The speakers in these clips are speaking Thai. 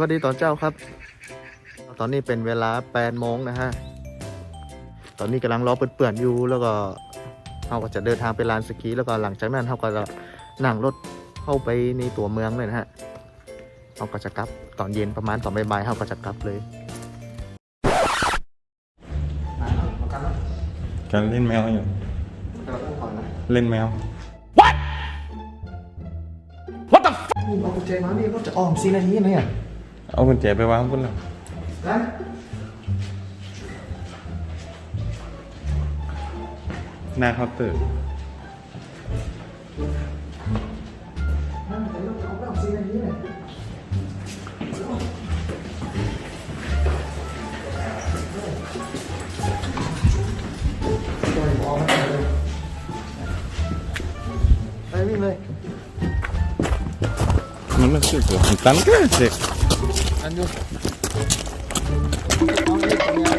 วัสดีตอนเจ้าครับ ตอนนี้เป็นเวลา8โมงนะฮะ ตอนนี้กำลังรอเปื่อนๆอยู่แล้วก็เราก็จะเดินทางไปลานสกีแล้วก็หลังจากนั้นเราก็จะนั่งรถเข้าไปในตัวเมืองเลยนะฮะเราก็จะกลับตอนเย็นประมาณตอนบ่ายๆเราก็จะกลับเลย การเล่นแมวอยู่ เล่นแมวนี่เอากุญแจมานี่ก็จะอ้อมซีนาทีนะเนี่ย เอากุญแจไปวางพุ่นแล้วนะหน้าเคาน์เตอร์นั่นแต่เราเอาแบบซีนาทีเนี่ยปล่อยออกมาเลยไปวิ่งเลยมันไม่ใช่ตัวตันก็เด็ก อันอยู่เอาอีกตรงนี้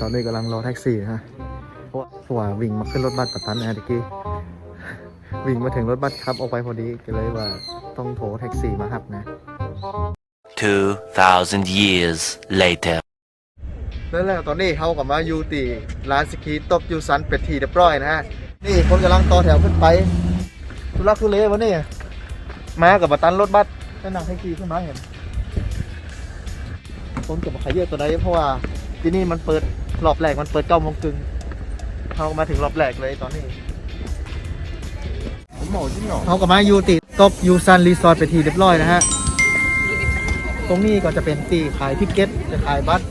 ตอนนี้กำลังรอแท็กซี่ฮะเพราะว่าเพราะว่าวิ่งมาขึ้นรถบัสกับตันนะตะกี้ วิ่งมาถึงรถบัสครับออกไปพอดีก็เลยว่าต้องโทรแท็กซี่มาครับนะ 2,000 years later. แล้วแล้วตอนนี้เขากลับมาอยู่ตีร้านสกีตกอยู่สันเป็ดทีเรียบร้อยนะฮะ นี่คนกำลังต่อแถวขึ้นไปทุลักทุเลวะนี่มากับบัตันรถบัสแล้วนั่งแท็กซี่ขึ้นมาเห็นคนกับขายเยอะตัวใดเพราะว่าที่นี่มันเปิดรอบแรกมันเปิดเก้าโมงครึ่งเขามาถึงรอบแรกเลยตอนนี้ผมหมอจริงเหรอเขากับมาอยู่ติดตบยูซันรีสอร์ทไปทีเรียบร้อยนะฮะตรงนี้ก็จะเป็นตีขายทิกเก็ตจะขายบัตร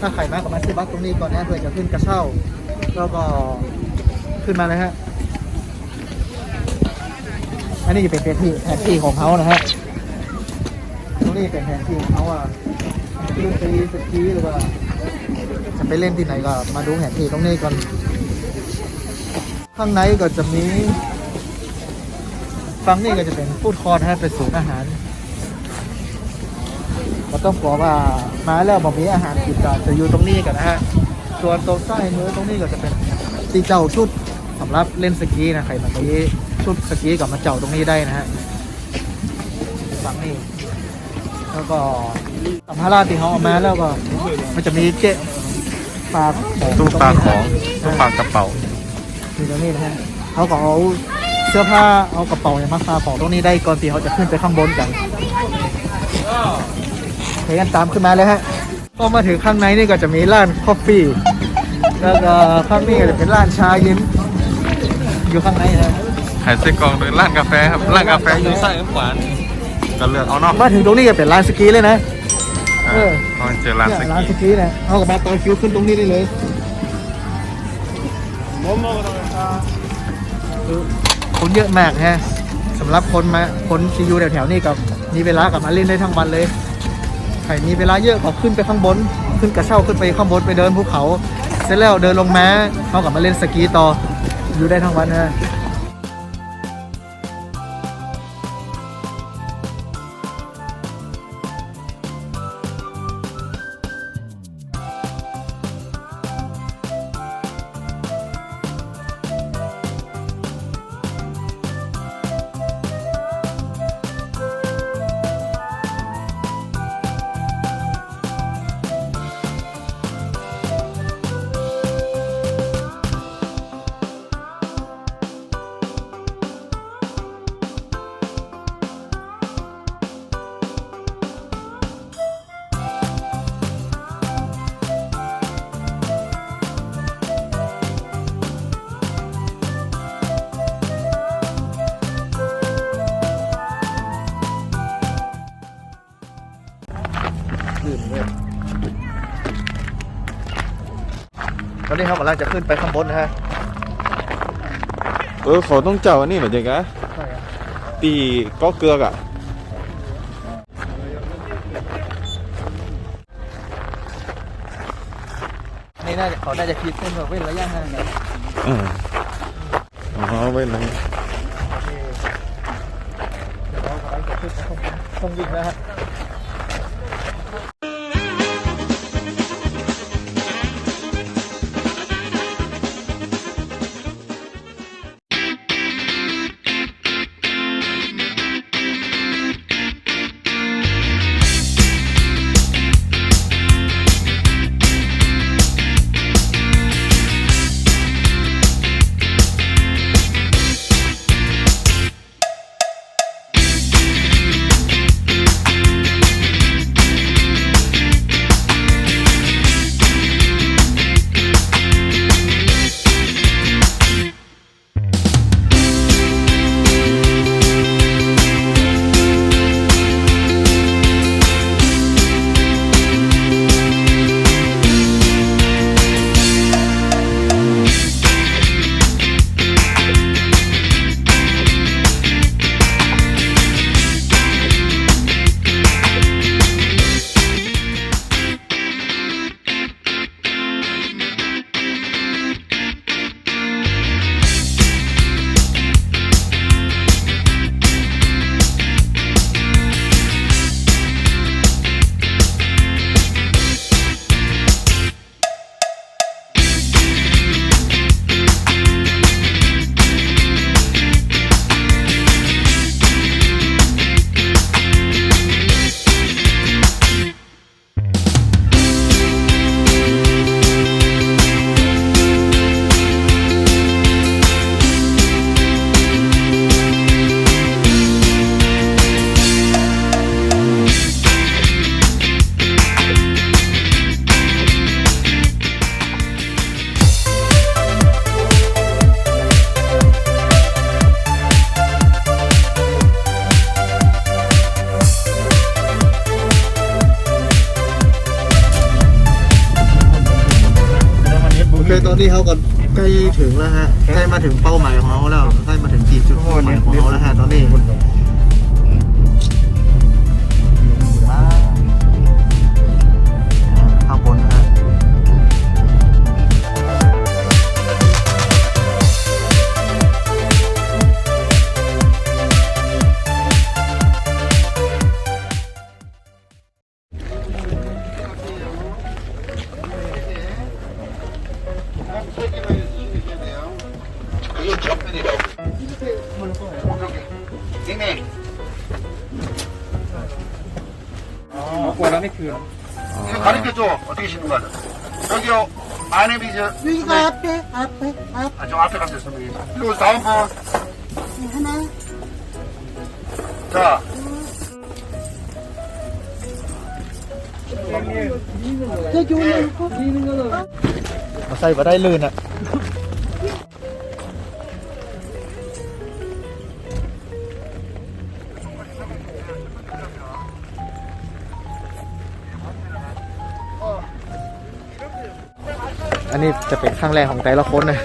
ถ้าขายมากก็มาซื้อบัตรตรงนี้ก่อนนะเพื่อจะขึ้นกระเช้า แล้วก็ขึ้นมาเลยฮะ อันนี้จะเป็นแผนที่แผนที่ของเขานะฮะตรงนี้เป็นแผนที่ของเขาอะขึ้นไปสกีหรือว่าจะไปเล่นที่ไหนก็มาดูแผนที่ตรงนี้ก่อน ข้างในก็จะมีฝั่งนี้ก็จะเป็นฟู้ดคอร์ทฮะเป็นศูนย์อาหารก็ต้องบอกว่ามาแล้วบอกมีอาหารกินก็จะอยู่ตรงนี้กันนะฮะ ส่วนตรงใต้มือตรงนี้ก็จะเป็นตีเจ้าชุดสำหรับเล่นสกีนะใครมาที่ชุดสกีกับมาเจ้าตรงนี้ได้นะฮะฝั่งนี้แล้วก็สัมภาระที่เขาเอามาแล้วก็ มันจะมีเจ๊ปากของตู้ปลาของตรตู้นี้นะปลากระเป๋านี่ตรงนี้นะฮะเขาก็เอาเสื้อผ้าเอากระเป๋าเนี่ยมาฝากของตรงนี้ได้ก่อนที่เขาจะขึ้นไปข้างบนกันเฮ้ยกันตามขึ้นมาเลยฮะ พอมาถึงข้างในนี่ก็จะมีร้านคอฟฟี่แล้วก็ข้างนี้ก็จะเป็นร้านชาเย็น อยู่ข้างในนะขายไส้กรอกโดยร้านกาแฟครับร้านกาแฟอยู่ซ้ายขวานี่ก็เลือกเอาเนาะมาถึงตรงนี้ก็เป็นร้านสกีเลยนะ เออพอเจอร้านสเนี่ยร้านสกีกีเนี่ยเอากลับมาต่อคิวขึ้นตรงนี้ได้เลยคือคนเยอะมากฮะสำหรับคนมาคนที่อยู่แถวๆนี้กับมีเวลากลับมาเล่นได้ทั้งวันเลย ใครมีเวลาเยอะก็ขึ้นไปข้างบน ขึ้นกระเช้าขึ้นไปข้างบนไปเดินภูเขา เสร็จแล้วเดินลงแม้เขากลับมาเล่นสกีต่ออยู่ได้ทั้งวันนะ ลื่นเลยตอนนี้เขากำลังจะขึ้นไปข้างบนนะฮะเออเขาต้องเจ้าอันนี้เหรอเจ๊กะใช่ครับตีก็เกลือกอะนี่น่าจะเขาน่าจะคิดเส้นแบบเว้นระยะห่างกันอืมอ๋อไว้เลยเดี๋ยวเรากำลังจะขึ้นไปข้างบนต้องวิ่งนะฮะ นี้เขาก็ใกล้ถึงแล้วฮะใกล้มาถึงเป้าหมายของเขาแล้วใกล้มาถึงขีดจุดหมายของเขาแล้วฮะตอนนี้ 옆면이라고. 이렇게. 네 먹고 와라, 맥주야. 가르쳐줘. 어떻게 씻는 거야? 여기요. 안에 비즈. 여기가 네. 앞에, 앞에, 앞. 아, 저 앞에 가세요, 선생님. 그리고 다음 번. 네, 하나. 자. 저기 올려놓고. 아, 마사이 바다에 넣으나? นอะอันนี้จะเป็นครั้งแรกของแต่ละคนนะ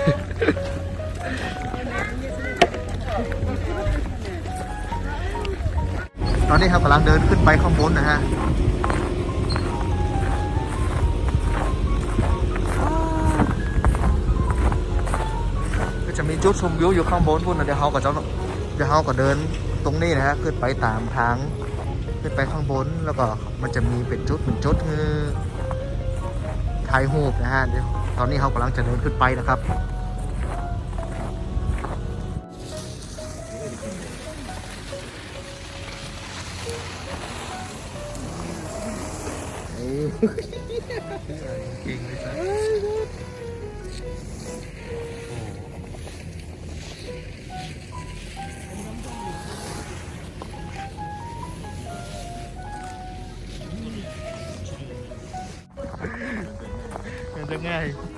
ตอนนี้ครับกำลังเดินขึ้นไปข้างบนนะฮะก็จะมีจุดชมวิวอยู่ข้างบนพุ่นนะเดี๋ยวเขาก็จะเดี๋ยวเขาก็เดินตรงนี้นะฮะขึ้นไปตามทางขึ้นไปข้างบนแล้วก็มันจะมีเป็นจุดเป็นจุดคือถ่ายรูปนะฮะเดี๋ยว ตอนนี้เขากำลังจะเดินขึ้นไปนะครับ มัน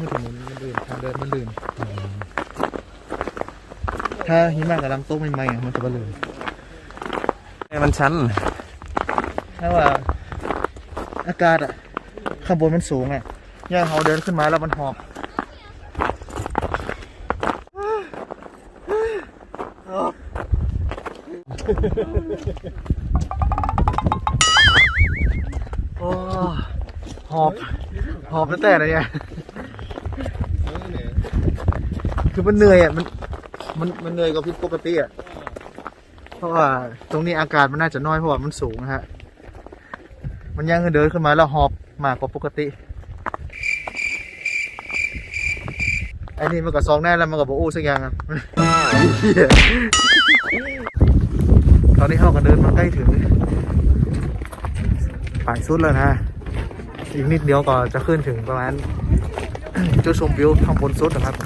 มันถึงมันมันลื่นทางเดินมันลื่นถ้าหิมะกำลังตกใหม่ๆอะมันจะบลื่นมันชันถ้าว่า อากาศอะข้างบนมันสูงอะย่างเขาเดินขึ้นมาแล้วมันหอบโอ้หอบ หอบตั้งแต่ไหนเนี่ย คือมันเหนื่อยอะมันมันมันเหนื่อยกว่าพิษปกติอะเพราะว่าตรงนี้อากาศมันน่าจะน้อยเพราะว่ามันสูงนะฮะมันยังเดินขึ้นมาแล้วหอบมากกว่าปกติไอ้นี่มันก็ซองแน่แล้วมันก็บอกอู้สักอย่างอะตอนนี้เขาก็เดินมาใกล้ถึงปลายสุดแล้วนะอีกนิดเดียวก็จะขึ้นถึงประมาณจุดชมวิวข้างบนสุดนะครับ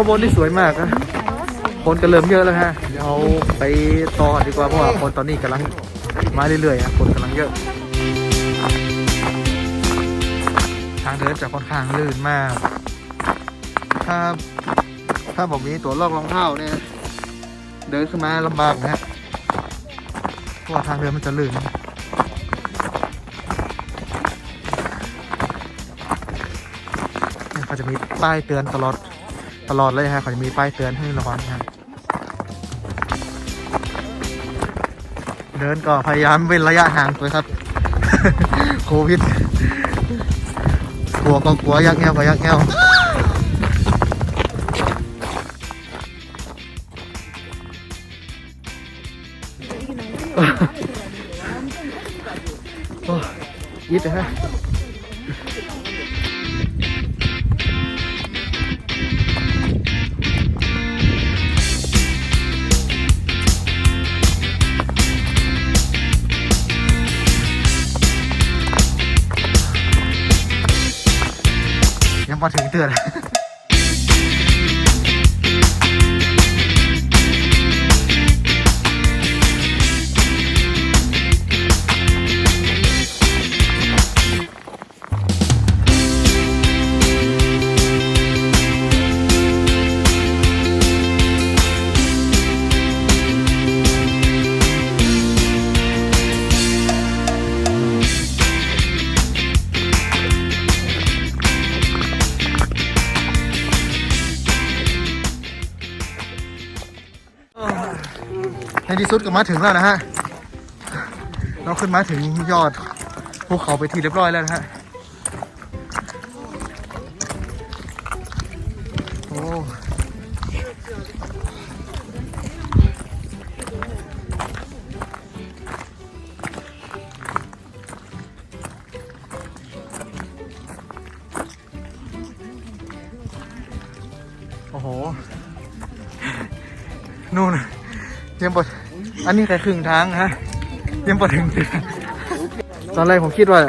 ข้างบนนี่สวยมากนะคนก็เริ่มเยอะแล้วฮะเดี๋ยวไปต่อดีกว่าเพราะว่าคนตอนนี้กำลังมาเรื่อยๆอะคนกำลังเยอะทางเดินจะค่อนข้างลื่นมาก ถ้าถ้าผมมีตัวลอกรองเท้าเนี่ยเดินขึ้นมาลำบากนะฮะเพราะว่าทางเดินมันจะลื่นเนี่ยเขาจะมีป้ายเตือนตลอด ตลอดเลยฮะเขาจะมีป้ายเตือนให้ระวังนะเดินก็พยายามเว้นระยะห่างด้วยครับ โควิดกลัวก็กลัวยักแง้วก็ยักแง้วโอ้ยิดเลยฮะ ยังมาถึงเตือน ในที่สุดก็มาถึงแล้วนะฮะ เราขึ้นมาถึงยอดภูเขาไปทีเรียบร้อยแล้วนะฮะ โอ้โอ้โห นู่น ยังบดอันนี้แค่ครึ่งทางฮะยังบดถึงตอนแรกผมคิดว่า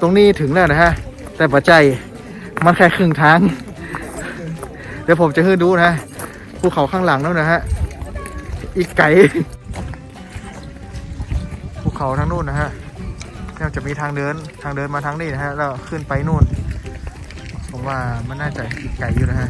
ตรงนี้ถึงแล้วนะฮะ แต่ปัจจัยมันแค่ครึ่งทาง เดี๋ยวผมจะให้ดูนะภูเขาข้างหลังนั่นนะฮะ อีกไกลภูเขาทางนู่นนะฮะแล้วจะมีทางเดินทางเดินมาทางนี้นะฮะแล้วขึ้นไปนู่น ผมว่ามันน่าจะอีกไกลอยู่นะฮะ